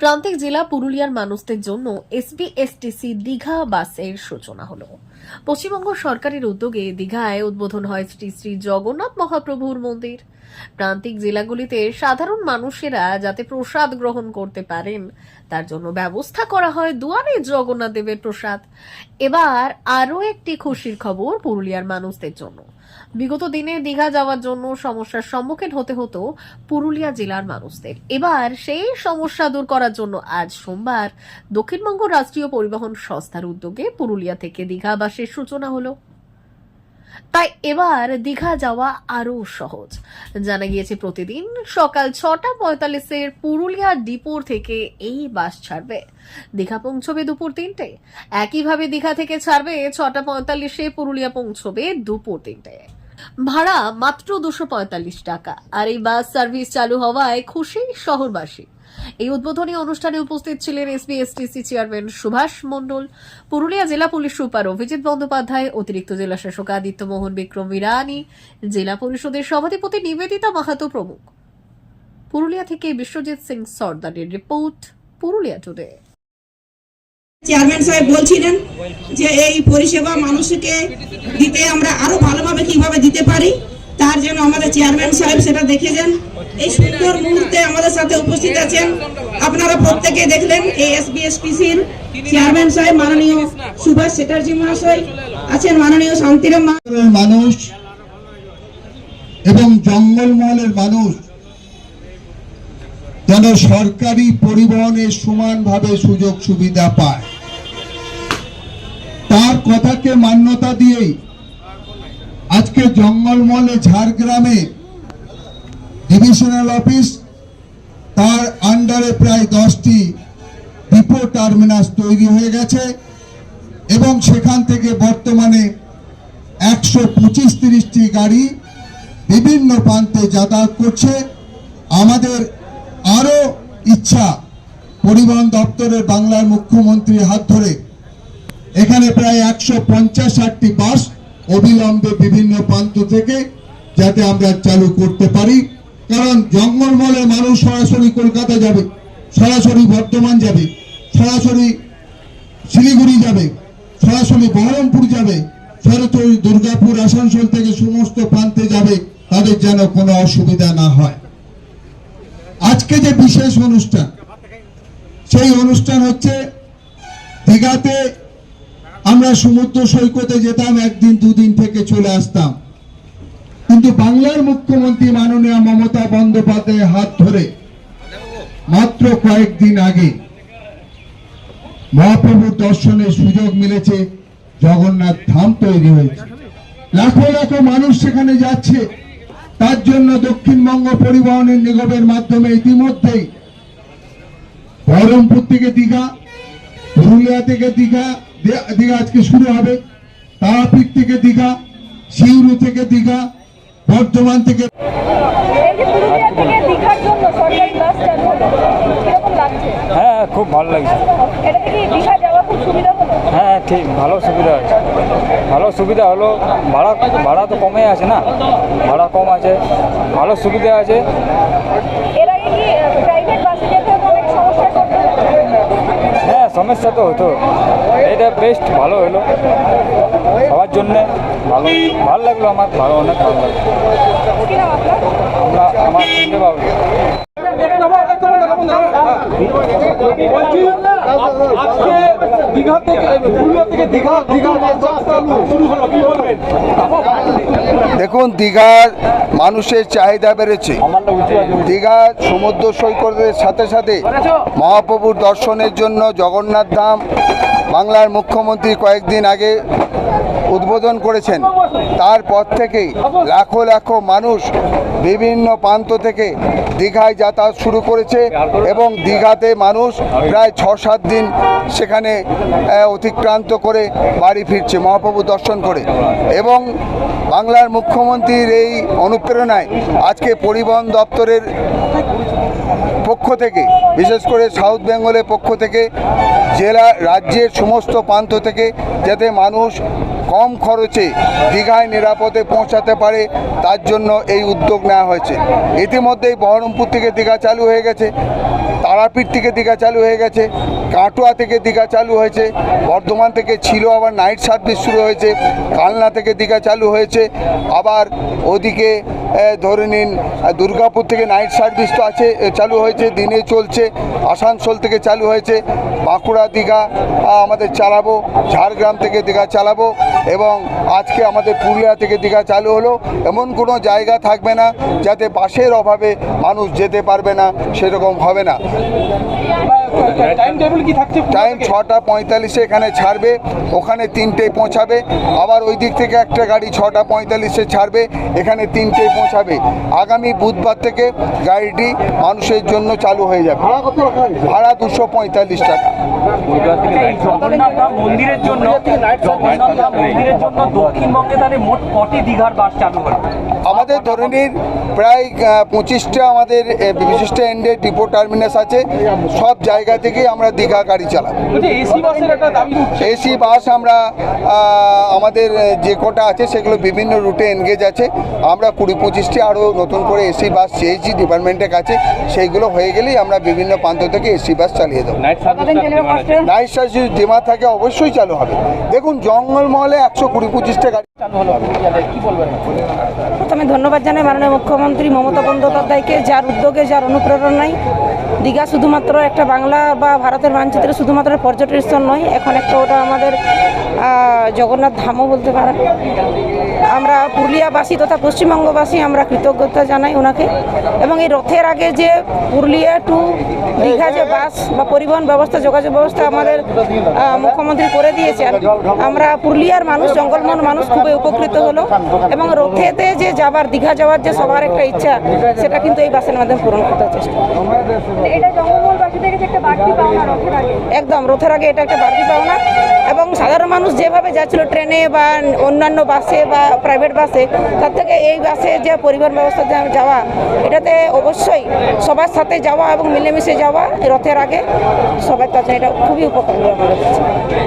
প্রান্তিক জেলা পুরুলিয়ার মানুষদের জন্য এসবিএসটিসি দীঘা বাসের সূচনা হলো। পশ্চিমবঙ্গ সরকারের উদ্যোগে দীঘায় উদ্বোধন হয় শ্রী শ্রী জগন্নাথ মহাপ্রভুর মন্দির। প্রান্তিক জেলাগুলিতে সাধারণ মানুষেরা যাতে প্রসাদ গ্রহণ করতে পারেন, তার জন্য ব্যবস্থা করা হয় দুয়ারে জগন্নাথ দেবের প্রসাদ। এবার আরও একটি খুশির খবর পুরুলিয়ার মানুষদের জন্য। বিগত দিনে দীঘা যাওয়ার জন্য সমস্যার সম্মুখীন হতে হতো পুরুলিয়া জেলার মানুষদের। এবার সেই সমস্যা দূর করার জন্য আজ সোমবার দক্ষিণবঙ্গ রাষ্ট্রীয় পরিবহন সংস্থার উদ্যোগে পুরুলিয়া থেকে দীঘা বাসের সূচনা হলো। তাই এবার দীঘা যাওয়া আরও সহজ। জানা গিয়েছে, প্রতিদিন সকাল ছটা পঁয়তাল্লিশের পুরুলিয়া ডিপোর থেকে এই বাস ছাড়বে। দীঘা পৌঁছবে দুপুর তিনটে। একইভাবে দীঘা থেকে ছাড়বে ছটা পঁয়তাল্লিশে পুরুলিয়া পৌঁছবে দুপুর তিনটে। ভাড়া মাত্র দুশো পঁয়তাল্লিশ টাকা। আর এই বাস সার্ভিস চালু হওয়ায় খুশি শহরবাসী। এই উদ্বোধনী অনুষ্ঠানে উপস্থিত ছিলেন এসবিএসটিসি চেয়ারম্যান সুভাষ মণ্ডল, পুরুলিয়া জেলা পুলিশ সুপার অভিজিৎ বন্দ্যোপাধ্যায়, অতিরিক্ত জেলা শাসক আদিত্য মোহন বিক্রম ইরানি, জেলা পরিষদের সভাধিপতি নিবেদিতা মাহাতো প্রমুখ। পুরুলিয়া থেকে বিশ্বজিৎ সিং সর্দারের রিপোর্ট, পুরুলিয়া টুডে। চেয়ারম্যান সাহেব বলছিলেন যে এই পরিষেবা মানুষকে দিতে আমরা আরও ভালোভাবে কীভাবে দিতে পারি? তার জন্য আমাদের চেয়ারম্যান সাহেব সেটা দেখেছেন। এই সুন্দর মুহূর্তে আমাদের সাথে উপস্থিত আছেন। আপনারা প্রত্যেকে দেখলেন এই এসবিএসটিসির চেয়ারম্যান সাহেব, মাননীয় সুভাষ চ্যাটার্জি মহাশয় আছেন। মাননীয় শান্তিরাম মানুষ এবং জঙ্গলমহলের মানুষ যেন সরকারি পরিবহনের সমানভাবে সুযোগ সুবিধা পায়। তার কথাকে মান্যতা দিয়েই আজকে জঙ্গলমলে ঝাড়গ্রামে ডিভিশনাল অফিস, তার আন্ডারে প্রায় দশটি ডিপো টার্মিনাস তৈরি হয়ে গেছে এবং সেখান থেকে বর্তমানে একশো পঁচিশ তিরিশটি গাড়ি বিভিন্ন প্রান্তে যাতায়াত করছে। আমাদের আরও ইচ্ছা পরিবহন দপ্তরের বাংলার মুখ্যমন্ত্রীর হাত ধরে এখানে প্রায় একশো পঞ্চাশ ষাটটি বাস অবিলম্বে বিভিন্ন প্রান্ত থেকে যাতে আমরা চালু করতে পারি। কারণ জঙ্গলমহলের মানুষ সরাসরি কলকাতা যাবে, সরাসরি বর্ধমান যাবে, সরাসরি শিলিগুড়ি যাবে, সরাসরি বহরমপুর যাবে, সরাসরি দুর্গাপুর, আসানসোল থেকে সমস্ত প্রান্তে যাবে, তাদের যেন কোনো অসুবিধা না হয়। আজকে যে বিশেষ অনুষ্ঠান, সেই অনুষ্ঠান হচ্ছে দীঘাতে আমরা সমুদ্র সৈকতে যেতাম, একদিন, দুদিন থেকে চলে আসতাম। কিন্তু বাংলার মুখ্যমন্ত্রী মাননীয় মমতা বন্দ্যোপাধ্যায় হাত ধরে মাত্র কয়েকদিন আগে মহাপ্রভুর দর্শনের সুযোগ মিলেছে, জগন্নাথ ধাম তৈরি হয়েছে। লাখো লাখো মানুষ সেখানে যাচ্ছে। তার জন্য দক্ষিণবঙ্গ পরিবহনের নিগমের মাধ্যমে ইতিমধ্যেই বহরমপুর থেকে দীঘা, পুরুলিয়া থেকে দীঘা দীঘা আজকে শুরু হবে। তারাপীঠ থেকে দীঘা সিউড়ি থেকে দীঘা বর্ধমান থেকে এই যে পুরুলিয়া থেকে দীঘার জন্য সরকারি বাস চালু হলো কীরকম লাগছে? হ্যাঁ খুব ভালো লাগছে। এটা থেকে দীঘা যাওয়া খুব সুবিধা হলো হ্যাঁ ঠিক ভালো সুবিধা আছে। ভালো সুবিধা হলো ভাড়া ভাড়া তো কমে আছে না? ভাড়া কম আছে। ভালো সুবিধা আছে এর আগে কি প্রাইভেট বাসে যেতে হতো অনেক সমস্যায় পড়তে হতো? হ্যাঁ সমস্যা তো হতো এটা বেস্ট ভালো হলো। সবার জন্যে ভালো ভালো লাগল আমার, ভালো, অনেক ভালো লাগল। আমরা শুনতে পাবো আজকে দীঘা থেকে, পুরুলিয়া থেকে দীঘা দীঘা শুরু হলো কি বলবেন দেখুন দীঘার মানুষের চাহিদা বেড়েছে। দীঘার সমুদ্র সৈকতের সাথে সাথে মহাপ্রভুর দর্শনের জন্য জগন্নাথ ধাম বাংলার মুখ্যমন্ত্রী কয়েকদিন আগে উদ্বোধন করেছেন। তারপর থেকেই লাখো লাখো মানুষ বিভিন্ন প্রান্ত থেকে দীঘায় যাতায়াত শুরু করেছে এবং দীঘাতে মানুষ প্রায় ছ সাত দিন সেখানে অতিক্রান্ত করে বাড়ি ফিরছে, মহাপ্রভু দর্শন করে। এবং বাংলার মুখ্যমন্ত্রীর এই অনুপ্রেরণায় আজকে পরিবহন দপ্তরের পক্ষ থেকে, বিশেষ করে সাউথ বেঙ্গলের পক্ষ থেকে, জেলা, রাজ্যের সমস্ত প্রান্ত থেকে যাতে মানুষ কম খরচে দীঘায় নিরাপদে পৌঁছাতে পারে, তার জন্য এই উদ্যোগ নেওয়া হয়েছে। ইতিমধ্যেই বহরমপুর থেকে দীঘা চালু হয়ে গেছে, তারাপীঠ থেকে দীঘা চালু হয়ে গেছে, কাটোয়া থেকে দীঘা চালু হয়েছে, বর্ধমান থেকে ছিল আবার নাইট সার্ভিস শুরু হয়েছে, কালনা থেকে দীঘা চালু হয়েছে, আবার ওদিকে ধরে নিন, দুর্গাপুর থেকে নাইট সার্ভিস তো আছে চালু হয়েছে, দিনে চলছে, আসানসোল থেকে চালু হয়েছে, বাঁকুড়া দীঘা আমাদের চালাবো, ঝাড়গ্রাম থেকে দীঘা চালাবো এবং আজকে আমাদের পুরুলিয়া থেকে দীঘা চালু হলো। এমন কোনো জায়গা থাকবে না যাতে বাসের অভাবে মানুষ যেতে পারবে না সেরকম হবে না। টাইম টেবিল কি থাকছে টাইম ছটা পঁয়তাল্লিশে এখানে ছাড়বে ওখানে তিনটে পৌঁছাবে। আবার ওই দিক থেকে একটা গাড়ি ছটা পঁয়তাল্লিশে ছাড়বে এখানে তিনটেই পৌঁছাবে। আগামী বুধবার থেকে গাড়িটি মানুষের জন্য চালু হয়ে যাবে। ভাড়া দুশো পঁয়তাল্লিশ টাকা। জগন্নাথ মন্দিরের জন্য মন্দিরের জন্য দক্ষিণবঙ্গে তাহলে মোট কটি দীঘার বাস চালু হলো। আমাদের ধরে নিন প্রায় পঁচিশটা আমাদের বিশিষ্ট এন্ডে ডিপো টার্মিনাস আছে। সব জায়গা থেকেই আমরা দীঘা গাড়ি চালাবো। এসি বাসের একটা দাবি উঠছে। এসি বাস আমরা আমাদের যে কটা আছে সেগুলো বিভিন্ন রুটে এনগেজ আছে। আমরা কুড়ি পঁচিশটি আরও নতুন করে এসি বাস চেয়েছি ডিপার্টমেন্টের কাছে সেইগুলো হয়ে গেলেই আমরা বিভিন্ন প্রান্ত থেকে এসি বাস চালিয়ে দেবো। নাইট সার্ভিস ডিমা থাকে অবশ্যই চালু হবে। দেখুন জঙ্গলমহলে একশো কুড়ি পঁচিশটা গাড়ি চালু প্রথমে ধন্যবাদ জানাই মাননীয় মুখ্যমন্ত্রী মমতা বন্দ্যোপাধ্যায়কে, যার উদ্যোগে, যার অনুপ্রেরণায় দীঘা শুধুমাত্র একটা বাংলা বা ভারতের মানচিত্রে শুধুমাত্র পর্যটন স্থল নয়, এখন একটা ওটা আমাদের জগন্নাথ ধামও বলতে পারেন। আমরা পুরুলিয়াবাসী তথা পশ্চিমবঙ্গবাসী আমরা কৃতজ্ঞতা জানাই ওনাকে। এবং এই রথের আগে যে পুরুলিয়া টু দীঘা যে বাস বা পরিবহন ব্যবস্থা যোগাযোগ ব্যবস্থা আমাদের মুখ্যমন্ত্রী করে দিয়েছেন আমরা পুরুলিয়ার মানুষ জঙ্গলমন মানুষ খুবই উপকৃত হলো। এবং রথেতে যে যাবার দীঘা যাওয়ার যে সবার একটা ইচ্ছা সেটা কিন্তু এই বাসের মাধ্যমে পূরণ করতে চেষ্টা। মানে একদম রথের আগে এটা একটা বাড়তি পাওনা। এবং সাধারণ মানুষ যেভাবে যাচ্ছিল ট্রেনে বা অন্যান্য বাসে বা প্রাইভেট বাসে তার থেকে এই বাসে যে পরিবহন ব্যবস্থা যাওয়া, এটাতে অবশ্যই সবার সাথে যাওয়া এবং মিলেমিশে যাওয়া রথের আগে সবার তার এটা খুবই উপকার কাছে